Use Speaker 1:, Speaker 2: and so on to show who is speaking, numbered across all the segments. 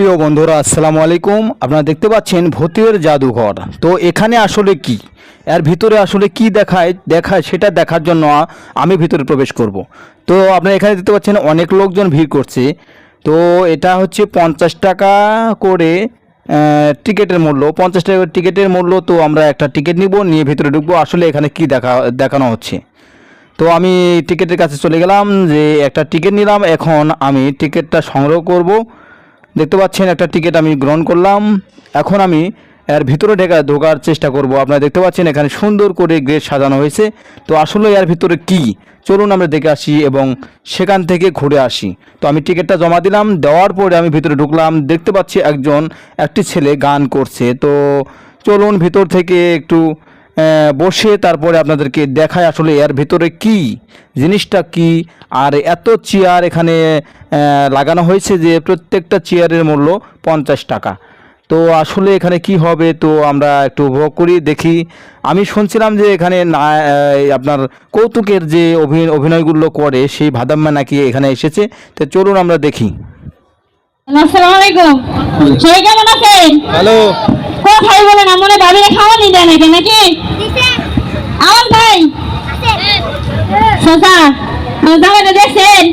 Speaker 1: প্রিয় বন্ধুরা, আসসালামু আলাইকুম। আপনারা দেখতে পাচ্ছেন ভূতের জাদুঘর। তো এখানে আসলে কি? এর ভিতরে আসলে কি দেখায় দেখায় সেটা দেখার জন্য আমি ভিতরে প্রবেশ করব। তো আপনারা এখানে দেখতে পাচ্ছেন অনেক লোকজন ভিড় করছে। তো এটা হচ্ছে পঞ্চাশ টাকা করে টিকিটের মূল্য। পঞ্চাশ টাকা টিকিটের মূল্য তো আমরা একটা টিকিট নিব, নিয়ে ভিতরে ঢুকবো। আসলে এখানে কি দেখা দেখানো হচ্ছে? তো আমি টিকিটের কাছে চলে গেলাম যে একটা টিকিট নিলাম। এখন আমি টিকিটটা সংগ্রহ করব। দেখতে পাচ্ছেন, একটা টিকিট আমি গ্রহণ করলাম। এখন আমি এর ভিতরে ঢেকা ঢোকার চেষ্টা করব। আপনারা দেখতে পাচ্ছেন, এখানে সুন্দর করে গেট সাজানো হয়েছে। তো আসলে এর ভিতরে কি? চলুন আমরা দেখে আসি এবং সেখান থেকে ঘুরে আসি। তো আমি টিকিটটা জমা দিলাম। দেওয়ার পরে আমি ভিতরে ঢুকলাম। দেখতে পাচ্ছি একজন, একটি ছেলে গান করছে। তো চলুন ভিতর থেকে একটু বসে তারপরে আপনাদেরকে দেখায় আসলে এর ভিতরে কি, জিনিসটা কি, আর এত চেয়ার এখানে লাগানো হয়েছে যে প্রত্যেকটা চেয়ারের মূল্য পঞ্চাশ টাকা। তো আসলে এখানে কি হবে তো আমরা একটু উপভোগ করি দেখি। আমি শুনছিলাম যে এখানে না আপনার কৌতুকের যে অভি- অভিনয়গুলো করে সেই ভাদাম্মা নাকি এখানে এসেছে। তো চলুন আমরা দেখি।
Speaker 2: আসসালামু আলাইকুম। সবাই কেমন আছেন?
Speaker 1: হ্যালো।
Speaker 2: কোথায় বলেন আমার ভাবিরে খাওয়া নিয়ে দেয় নাকি নাকি? আমার ভাই। সোজা। জামাইটা দেখছেন?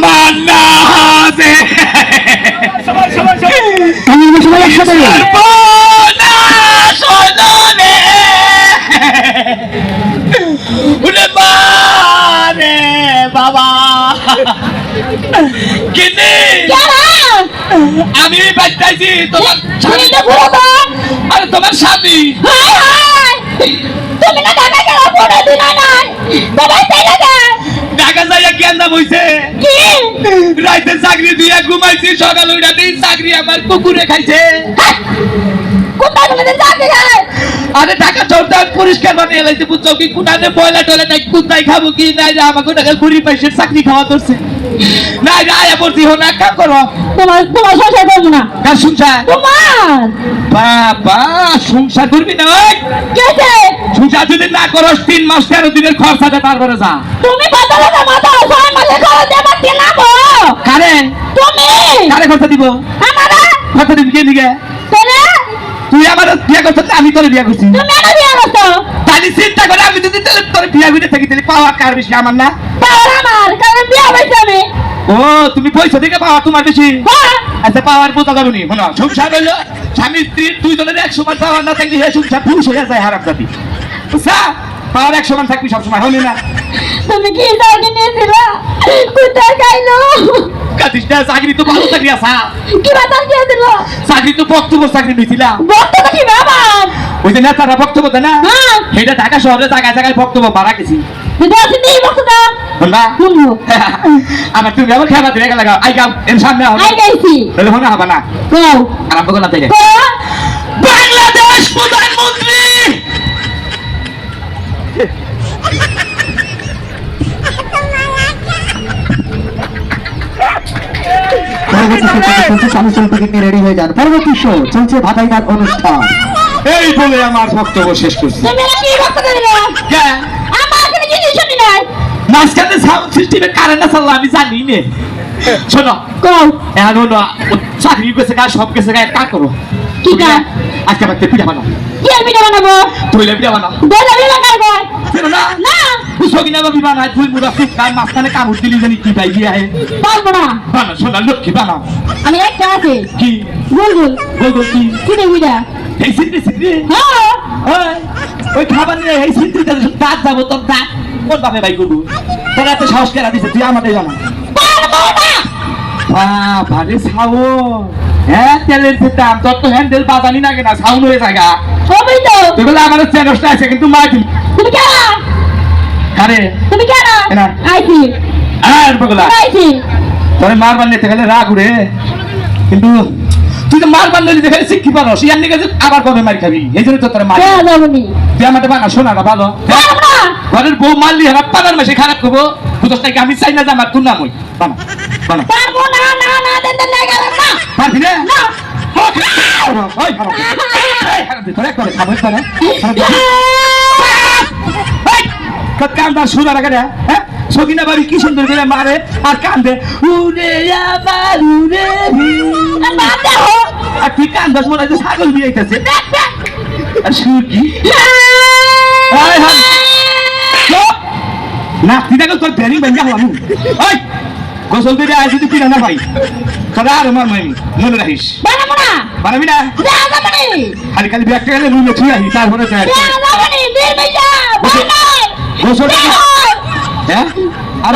Speaker 2: আমার না সবাই।
Speaker 3: বাবা কিনে আমি বাচ্চাইছি তোমার
Speaker 2: তুমি
Speaker 3: স্বামী
Speaker 2: তো
Speaker 3: আরে তোমার স্বামী।
Speaker 2: হায় হায়। তুমি না ঢাকা কেন পড়ে দিন নাই বাবা তাই লাগে
Speaker 3: ঢাকা যাইয়া জ্ঞান দাম হইছে?
Speaker 2: কি?
Speaker 3: রাইতে চাকরি দিয়া ঘুমাইছি সকাল উঠা দিন চাকরি আমার কুকুরে খাইছে।
Speaker 2: কোথায় কোনদিন চাকরি খায়।
Speaker 3: আরে ঢাকা চৌটান পরিষ্কার বানিয়ে লাইছে বুঝছ কি? কুটানে পয়লা টয়লা নাই কুতাই খাব কি? নাই রে আমাকে টাকা কুড়ি পয়সার চাকরি খাওয়া ধরছে। নাই রে আয়া বলছি হো না কাম করো।
Speaker 2: তোমার তোমার সংসার করব না।
Speaker 3: কার সংসার?
Speaker 2: তোমার।
Speaker 3: বাবা সংসার করবি না ওই।
Speaker 2: কেসে
Speaker 3: সংসার যদি না করস তিন মাস তেরো দিনের খরচাটা তারপরে যা।
Speaker 2: তুমি কত টাকা মাথা ছয় মাসে খরচ দেবার কে না
Speaker 3: কারে?
Speaker 2: তুমি।
Speaker 3: কারে খরচা দিব?
Speaker 2: আমারা।
Speaker 3: খরচা দিবি কে দিকে তুই আমার বিয়ে করছিস না আমি তোর বিয়ে করছি।
Speaker 2: তুমি আমার বিয়ে করছ?
Speaker 3: তাহলে চিন্তা করে আমি যদি তোর তোর বিয়ে করে থাকি তাহলে পাওয়া কার বেশি? আমার না?
Speaker 2: পাওয়ার আমার কারণ বিয়ে হয়েছে আমি।
Speaker 3: ও তুমি পয়সা থেকে পাওয়া তোমার বেশি?
Speaker 2: হ্যাঁ।
Speaker 3: আচ্ছা পাওয়ার বোঝা যাবে নি। শোনো সংসার হইল স্বামী স্ত্রী দুই জনের এক সমান পাওয়ার না থাকলে সংসার পুরুষ হয়ে যায় হারাম জাতি। বুঝছা? পাওয়ার এক সমান থাকবি সবসময় হলি না।
Speaker 2: তুমি কি চাকরি নিয়েছিলা? কোথায় খাইলো?
Speaker 3: কাতিস না চাকরি তো ভালো চাকরি আসা
Speaker 2: কি বাতাস দিয়েছিল
Speaker 3: চাকরি তো বক্তব্য চাকরি নিয়েছিলাম
Speaker 2: বক্তব্য কি বাবা
Speaker 3: ওই যে নেতারা বক্তব্য দেয় না?
Speaker 2: হ্যাঁ।
Speaker 3: সেটা ঢাকা শহরে জায়গায় জায়গায় বক্তব্য বাড়া গেছি।
Speaker 2: যদি আসি নেই বক্তব্য।
Speaker 3: শুনবা
Speaker 2: শুনব
Speaker 3: আমার তুমি আমার খেলা দিয়ে গেলে আই গাম এর সামনে
Speaker 2: আই গাইছি
Speaker 3: তাহলে হবে হবে না। আরম্ভ করলাম থেকে বাংলাদেশ প্রধানমন্ত্রী
Speaker 4: রেডি হয়ে যান পরবর্তী শো চলছে ভাতাই অনুষ্ঠান
Speaker 3: এই বলে আমার বক্তব্য শেষ করছি হ্যাঁ মাঝখানে সাউন্ড সিস্টেমে কারেন্ট আসলে আমি জানি নে শোনো
Speaker 2: কও।
Speaker 3: এখন চাকরি গেছে গা সব গেছে গা এক কাজ করো।
Speaker 2: কি কাজ?
Speaker 3: আজকে আমাকে পিঠা বানাও।
Speaker 2: কি পিঠা বানাবো?
Speaker 3: তুইলে পিঠা বানাও।
Speaker 2: বেলা বেলা কারবার
Speaker 3: শোনো না।
Speaker 2: না।
Speaker 3: বুঝছ কিনা বাবি বানাই তুই মুরা ফুটকার মাঝখানে কামড় দিলি জানি কি পাই গিয়া হে।
Speaker 2: পারব না।
Speaker 3: বানা শোনা লক্ষ্মী বানাও।
Speaker 2: আমি একটা আছে।
Speaker 3: কি?
Speaker 2: গুলগুল
Speaker 3: বল বল কি?
Speaker 2: কুড়ে বুড়া
Speaker 3: এই সিদ্ধি সিদ্ধি।
Speaker 2: হ্যাঁ।
Speaker 3: ওই, খাবার নিয়ে এই সিদ্ধিতে দাঁত যাব তোর দাঁত। কোন বাপে ভাই করব তোর এত সাহস কেনা দিছে? তুই আমাদের জানা।
Speaker 2: না
Speaker 3: ভারে ছাও হ্যাঁ তেলের যে দাম তোর তো হ্যান্ডেল বাজানি না কেনা সাউন্ড হয়ে জায়গা
Speaker 2: সবই তো।
Speaker 3: তুই বলে আমার আছে কিন্তু তুমি
Speaker 2: কেন
Speaker 3: আরে
Speaker 2: তুমি কেন
Speaker 3: না।
Speaker 2: আইছি।
Speaker 3: আর বগলা
Speaker 2: আইছি।
Speaker 3: তোরে মারবার নিতে গেলে রাগ উড়ে। কিন্তু তুই তো মার বান্ধবী দেখে শিক্ষি পারো ইয়ার নিকে আবার কবে মার খাবি? এই জন্য তো তোর মার। তুই আমাদের বানা শোনা না ভালো।
Speaker 2: না
Speaker 3: ঘরের বউ মারলি হারা মাসে খারাপ করব। বুঝতে কি আমি চাই না যে আমার তুই নাম বানা।
Speaker 2: পারব না না না দেন দেন না গেলাম না
Speaker 3: পারবি না
Speaker 2: না
Speaker 3: ওই খারাপ এই খারাপ তোর এক করে খাব তোরা কান্দা শোনা রাখে রে হ্যাঁ? সকিনা বাড়ি কি সুন্দর করে মারে আর কান্দে। উরে আমার উরে। আর তুই কান্দাস মনে হয় ছাগল দিয়ে আইতাছে। আর সুরকি। না, তুই দেখো তোর ব্যারিং ভেঙ্গা হলাম ওই গোসল করে আয় যদি পিড়া না ভাই তোরা আর আমার মাইমি মনে রাখিস।
Speaker 2: বানাবো না?
Speaker 3: খালি খালি ব্যাগটা গেলে রুমে ছুঁয়ে আহি তারপরে গোসল হ্যাঁ? আর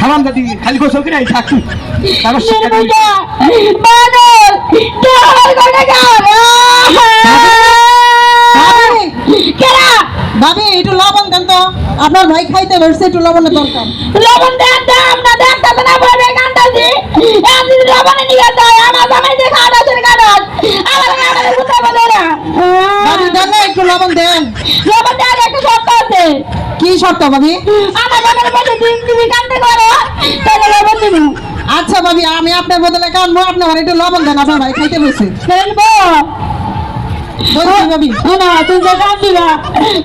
Speaker 3: হারাম দাদি খালি গোসল করে আই থাক তারপর শিক্ষা
Speaker 5: ভাবি একটু লবণ দেন তো। আপনার ভাই খাইতে বসছে একটু লবণের দরকার।
Speaker 2: লবণ দেন দাম না দেখতে না বলবে কান্দাছি আমি লবণে নিয়ে যাই আমার জামাই যে খাওয়া আছে কাটাস আমার আমার বুঝতে পারে না।
Speaker 5: ভাবি দেন একটু লবণ দেন।
Speaker 2: লবণ দেওয়ার একটা শর্ত আছে।
Speaker 5: কি শর্ত ভাবি?
Speaker 2: আমার জামাইয়ের মধ্যে দিন তুমি কান্দতে করো তাহলে লবণ দিব।
Speaker 5: আচ্ছা ভাবি আমি আপনার বদলে কানবো আপনি আমার একটু লবণ দেন আপনার ভাই খাইতে বসে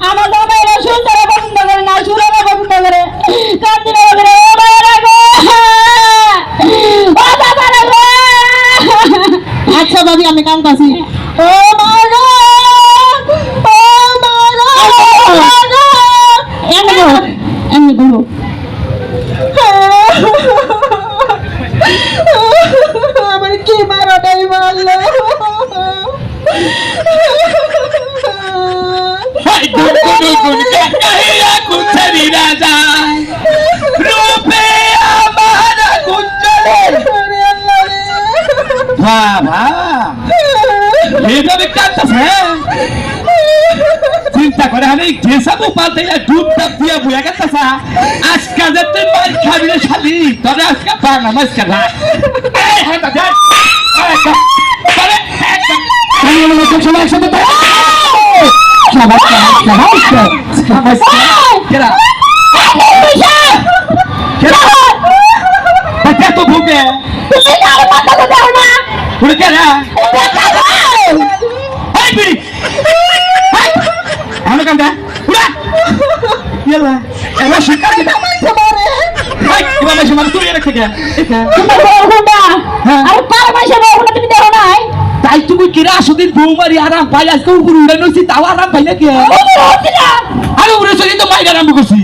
Speaker 2: আমার জামাইরা সুন্দর পছন্দ করে না সুন্দর পছন্দ করে। কান্দি না বলে, ও মায়েরা গো ও বাবারা গো
Speaker 5: আচ্ছা ভাবি, আমি কানতাছি ও মা গো ও মা গো ও মা গো
Speaker 2: এমনি করো এমনি করো
Speaker 5: আমার কি মারাটাই মারলো
Speaker 3: হাই গুন গুন গুন কাহিয়া কুছারি রাজা রূপে আমার কুঞ্জলে বাবা এইভাবে কাঁদতেছে চিন্তা করে আমি ঘেসা গোপাল থেকে ডুব টাপ দিয়ে বুয়া গেছে আজকে যে তুই মার খাবি রে শালি তবে আজকে হ্যাঁ সবাই কেরা কেরা এত ভুগে
Speaker 2: তুমি কারও মাথা তো দাও না?
Speaker 3: মানে গে
Speaker 2: তোমার বউ কোনটা আর পার মাসে বউ কোনটা তুমি নাই
Speaker 3: তাই তুমি কিরা আসুদিন বৌমারি আরাম পাই আজকে উপর উড়ে নইছি, তাও আরাম পাই না কি
Speaker 2: না
Speaker 3: আমি উড়ে চলি তো মাইরা আরম্ভ করছি।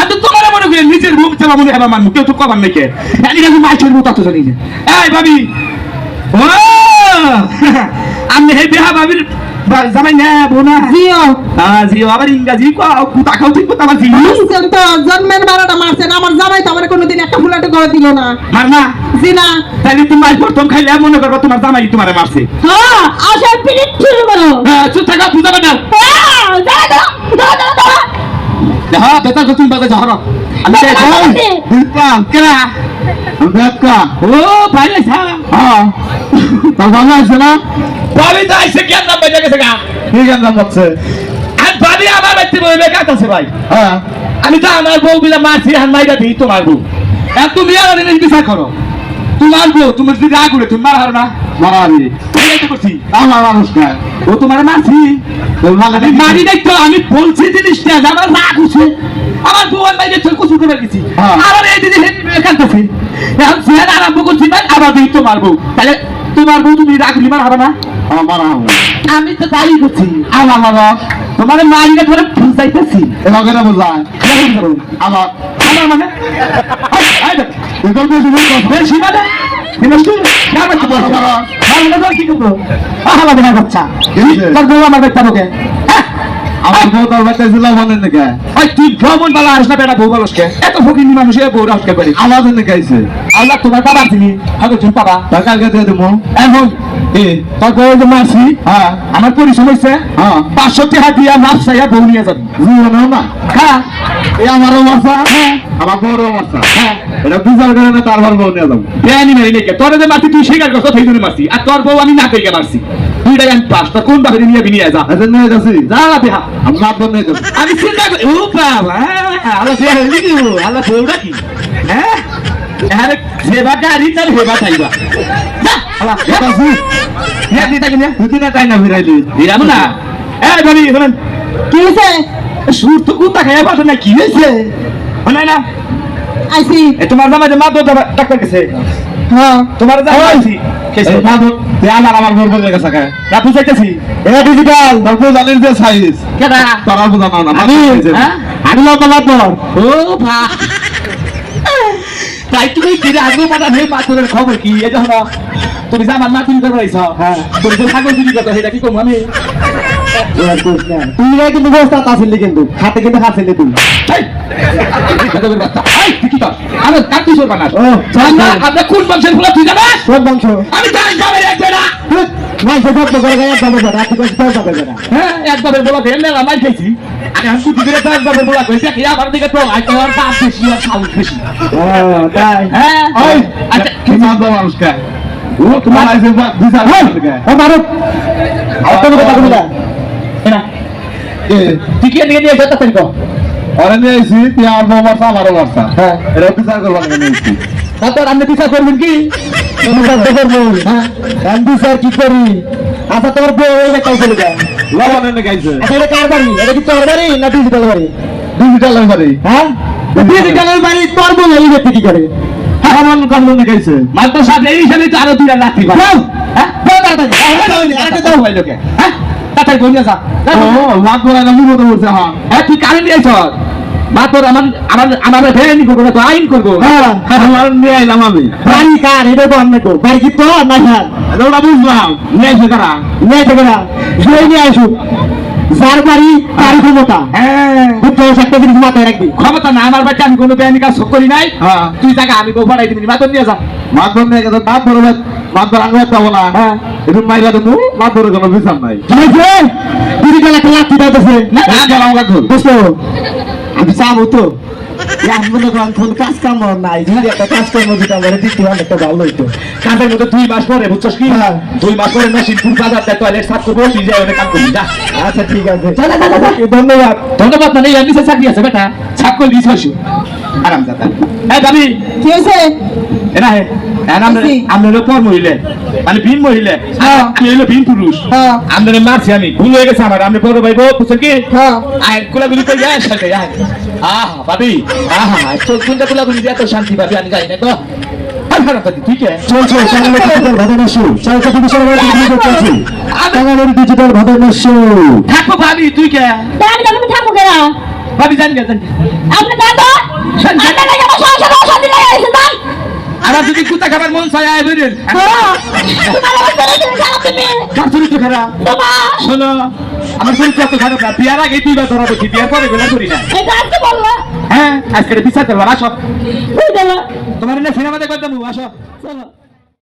Speaker 3: আমি তো তোমার মনে করি নিজের রুম চালা মনে হেবা মানবো কেউ তো কবার নাকি? এদিকে আমি মাই চলবো তত জানি না। এই ভাবি আমি হে বিহা ভাবির বা- জামাই না বোনা।
Speaker 5: জিও।
Speaker 3: জিও আবার ইংরাজি কুতা খাও ঠিক কথা বলছি
Speaker 5: বুঝছেন তো জন্মের বারোটা মারছেন আমার জামাই তো আমার কোনোদিন একটা ফুলাটো করে দিল না।
Speaker 3: মার না।
Speaker 5: জি না
Speaker 3: তাহলে তুমি আজ প্রথম খাইলে মনে করব তোমার জামাই তোমারে মারছে।
Speaker 2: হ্যাঁ আসার পিরিত শুরু করো।
Speaker 3: হ্যাঁ চুপ থাকা বুঝাবে না।
Speaker 2: হ্যাঁ
Speaker 3: বেতার তুমি বাজে ঝড় আমি বেতকা ও ভাই হ্যাঁ না ভাবি তো আইসে বেজে গেছে গা। আর ভাবি আমার ভাই।
Speaker 4: হ্যাঁ।
Speaker 3: আমি তো আমার বউ বিলা মারছি আর মাইরা দিই তোমার বউ। আর তুমি আর জিনিস বিচার করো। তোমার বউ তুমি যদি রাগ উড়ে তুমি মারা না?
Speaker 4: মারাবি
Speaker 3: আমি। এই তো করছি।
Speaker 4: আমার মানুষ না।
Speaker 3: ও তোমার মারছি। মারি আমি বলছি জিনিসটা আমার রাগ উঠছে আমার বউ আর তোর কচু করে গেছি।
Speaker 4: হ্যাঁ।
Speaker 3: আবার এই দিদি কাঁদতেছে এখন চেহারা আরম্ভ করছি মানে আবার দিই তোমার বউ। তাহলে তোমার বউ তুমি রাগ উঠলি মার হারো না।
Speaker 4: আমার
Speaker 3: আমি তো তাই করছি আমার বাবা তোমার মারিয়ে ধরে বুঝাইতেছি।
Speaker 4: কেন বুঝলাম আমার
Speaker 3: আমার মানে।
Speaker 4: এবার বেশি
Speaker 3: বেশি মানে আমার হবে।
Speaker 4: বউ তোর বাচ্চা ছিল মনে নাকি?
Speaker 3: তুই ভ্রমণ বালা আসিস না বেটা বউ বালসকে। এত বউ করি।
Speaker 4: আমাদের নাকি
Speaker 3: আল্লাহ তোমার বাবা চিনি। হাগো তুমি বাবা।
Speaker 4: টাকা কে দিয়ে দেবো
Speaker 3: এখন এ তোর বউ যে মারছি হ্যাঁ। আমার পরিশ্রম হয়েছে হ্যাঁ। পাঁচশো টাকা দিয়ে মাছ চাইয়া বউ নিয়ে যাবি। না হ্যাঁ এই আমারও মারছা। আমার বউরও মারছা। হ্যাঁ। এটা বিচার করে না তারপর বউ নিয়ে যাব। বেআইনি মারি নাকি তোর যে মারছি তুই স্বীকার করছ সেই জন্য মারছি। আর তোর বউ আমি না পেয়ে মারছি। দুইটাই আমি পাস। তোর কোন বাপে নিয়ে নিয়ে যা? আচ্ছা নিয়ে যাচ্ছি। যা না বেহা আমি মাপ নিয়ে যাচ্ছি আমি চিন্তা করি ও বাবা আল্লাহ কি আল্লাহ বউটা কি? হ্যাঁ? আরে সেবা গাড়ি তার হেবা হ্যাঁ শুনেন।
Speaker 5: কি হয়েছে
Speaker 3: সুর তো কোন টাকা এবার না কি হয়েছে না।
Speaker 5: আইসি
Speaker 3: তোমার জামাই যে মাদক ডাক্তার গেছে।
Speaker 5: হ্যাঁ।
Speaker 3: তোমার জামাই আইছি। কেসে মাদক। আমার আমার গর্ব লাগে সাকা রাতু চাইতেছি? এ ডিজিটাল তারপর জানেন যে সাইজ কেডা? তোরা বুঝা না আমি? হ্যাঁ? আমি লোক মাদক। ও ভা তাই তুমি কিরে আগে মাথা নেই মাতুরের খবর কি এই দেখো তুমি যে আমার মাতুরি করে রইছ হ্যাঁ তুমি যে ছাগল চুরি করতে সেটা কি কম আমি
Speaker 4: তুই কিন্তু ব্যবস্থা আসলি কিন্তু হাতে কিন্তু হাসিলি তুই
Speaker 3: এই, বেদবের বাচ্চা। এই, তুই কি কর? আরে, কার তুই সরবা না?
Speaker 4: ও,
Speaker 3: আমরা- কোন বংশের ফুলা তুই জানিস?
Speaker 4: তোর বংশ
Speaker 3: আমি জানি গ্রামের এক বেটা।
Speaker 4: নাই সে যত্ন করে গায়ে যাবে না রাতে করে তোর যাবে না
Speaker 3: হ্যাঁ, এক বাপের বলা দিয়ে মেলা মার খাইছি। আমি এখন কুটি করে তো এক বাপের বলা কইছি, কি আমার দিকে তো, আজ তো আর বাপ বেশি, আর সাউন্ড বেশি।
Speaker 4: তাই?
Speaker 3: হ্যাঁ, ওই, আচ্ছা, কি মারবো মানুষকে? ও, তোমার আইসে থেকে।
Speaker 4: ও মারুক। আর কোনো কথা কবি না
Speaker 3: এ, নিয়ে যেতে তুই
Speaker 4: হ্যাঁ।
Speaker 3: এটা বিচার করবার
Speaker 4: তারপর আপনি বিচার করবেন কি? হ্যাঁ আমি বিচার কি করি আচ্ছা তোর বউ বেটাই চলে যায়
Speaker 3: লবণ এনে।
Speaker 4: আচ্ছা এটা কার বাড়ি এটা কি তোর বাড়ি না ডিজিটাল বাড়ি
Speaker 3: ডিজিটাল ব্যাপারে
Speaker 4: হ্যাঁ ডিজিটালের বাড়ি তোর বউ এই ব্যক্তি কি করে
Speaker 3: আমার কামড় দেখাইছে মাত্র সাথে এই হিসাবে তো আরও দুইটা লাঠি পাবে হ্যাঁ দাও তাড়াতাড়ি আরেকটা দাও ভাই লোকে হ্যাঁ তাড়াতাড়ি বলে যা ও মাত বলা না মুখ তো হ্যাঁ হ্যাঁ তুই দিয়েছ মাত্র আমার আমার আমার ভেড়ে করব তো আইন করব
Speaker 4: হ্যাঁ।
Speaker 3: আমার নিয়ে আইলাম আমি
Speaker 4: বাড়ি কার এটা তো কেউ বাড়ি কি তোর না খান
Speaker 3: ওটা বুঝলাম নিয়ে আইছে কারা
Speaker 4: নিয়ে থেকে না জুয়ে নিয়ে আসুক যার বাড়ি তার ক্ষমতা
Speaker 3: হ্যাঁ
Speaker 4: বুঝতে একটা জিনিস মাথায় রাখবি
Speaker 3: ক্ষমতা না আমার বাচ্চা আমি কোনো বেআইনি কাজ করি নাই তুই টাকা আমি বউ পাঠাই দিবি মাত্র নিয়ে যা মাতবর নিয়ে গেছে মাতবর মাতবর আমি পাবো না হ্যাঁ একটু মাইরা দেবো মাতবরের কোনো বিচার নাই
Speaker 4: কি হয়েছে ডিজিটাল একটা লাঠি দাইতেছে
Speaker 3: না গেলাম কাকুর
Speaker 4: বুঝছ আমি চাবো আমি মনে করেন কোন কাজ কাম নাই। যদি একটা কাজ কর্ম যদি আমার দিতে একটা ভালো হইতো।
Speaker 3: কাজের মধ্যে দুই মাস পরে বুঝছস কি?
Speaker 4: হ্যাঁ।
Speaker 3: দুই মাস পরে মেশিনপুর বাজার দেয় টয়লেট সাফ করব তুই যাই ওখানে কাম করবি যা।
Speaker 4: আচ্ছা ঠিক আছে। ধন্যবাদ।
Speaker 3: ধন্যবাদ মানে এই এমনিসে চাকরি আছে বেটা। ছাপ করে দিয়েছি বসু আরাম দাদা হ্যাঁ যাবি
Speaker 5: কি হয়েছে?
Speaker 3: এনা হে এনা আমরা
Speaker 5: কি?
Speaker 3: আমরা হলো পর মহিলে। মানে ভিন মহিলে।
Speaker 5: হ্যাঁ।
Speaker 3: ভিন পুরুষ।
Speaker 5: হ্যাঁ।
Speaker 3: মারছি আমি। ভুল হয়ে গেছে আমার। আমি বড় ভাই বুঝছেন কি?
Speaker 5: হ্যাঁ।
Speaker 3: কোলাগুলি করে যায় সাথে আয়। আহা ভাবি আহা চোখ কোনটা কোলাগুলি দিয়ে এত শান্তি পাবি আমি জানি না তো আর
Speaker 4: ডিজিটাল
Speaker 3: থাকব ভাবি তুই কে?
Speaker 2: থাকো কেনা
Speaker 3: ভাবি জানি
Speaker 2: আপনি দাঁড় আমার
Speaker 3: যদি কুত্তা খাবার মন চায় আয় বেরেন
Speaker 2: তোমার।
Speaker 3: শোনো। আমার চরিত্র এত খারাপ না বিয়ার আগে তুই ধরা দেখি বিয়ার পরে গোলা করি না।
Speaker 2: এটা আজকে বলল।
Speaker 3: হ্যাঁ আজকে বিচার করবার আসো। তোমার না সিনেমা দেখবার যাব আসো।
Speaker 2: চলো।